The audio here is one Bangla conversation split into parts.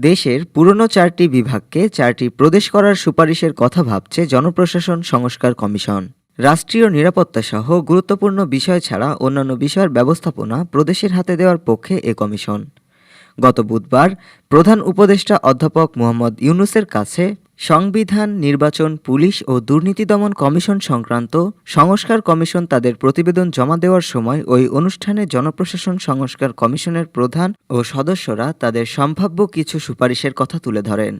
দেশের পুরনো চারটি বিভাগকে চারটি প্রদেশ করার সুপারিশের কথা ভাবছে জনপ্রশাসন সংস্কার কমিশন। রাষ্ট্রীয় নিরাপত্তা সহ গুরুত্বপূর্ণ বিষয় ছাড়া অন্যান্য বিষয়ের ব্যবস্থাপনা প্রদেশের হাতে দেওয়ার পক্ষে এ কমিশন। গত বুধবার প্রধান উপদেষ্টা অধ্যাপক মোহাম্মদ ইউনুসের কাছে সংবিধান, নির্বাচন, পুলিশ ও দুর্নীতি দমন কমিশন সংক্রান্ত সংস্কার কমিশন তাদের প্রতিবেদন জমা দেওয়ার সময় ওই অনুষ্ঠানে জনপ্রশাসন সংস্কার কমিশনের প্রধান ও সদস্যরা তাদের সম্ভাব্য কিছু সুপারিশের কথা তুলে ধরেন।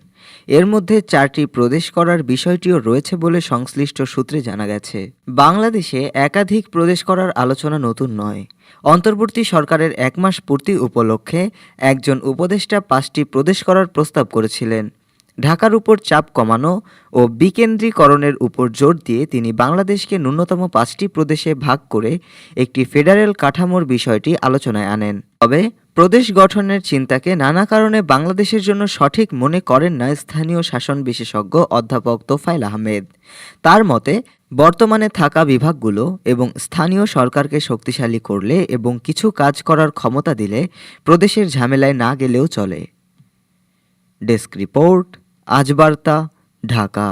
এর মধ্যে চারটি প্রদেশ করার বিষয়টিও রয়েছে বলে সংশ্লিষ্ট সূত্রে জানা গেছে। বাংলাদেশে একাধিক প্রদেশ করার আলোচনা নতুন নয়। অন্তর্বর্তী সরকারের এক মাস পূর্তি উপলক্ষে একজন উপদেষ্টা পাঁচটি প্রদেশ করার প্রস্তাব করেছিলেন। ঢাকার উপর চাপ কমানো ও বিকেন্দ্রীকরণের উপর জোর দিয়ে তিনি বাংলাদেশকে ন্যূনতম পাঁচটি প্রদেশে ভাগ করে একটি ফেডারেল কাঠামোর বিষয়টি আলোচনায় আনেন। তবে প্রদেশ গঠনের চিন্তাকে নানা কারণে বাংলাদেশের জন্য সঠিক মনে করেন না স্থানীয় শাসন বিশেষজ্ঞ অধ্যাপক তোফাইল আহমেদ। তার মতে, বর্তমানে থাকা বিভাগগুলো এবং স্থানীয় সরকারকে শক্তিশালী করলে এবং কিছু কাজ করার ক্ষমতা দিলে প্রদেশের ঝামেলায় না গেলেও চলে। Desk report. আজ বার্তা ঢাকা।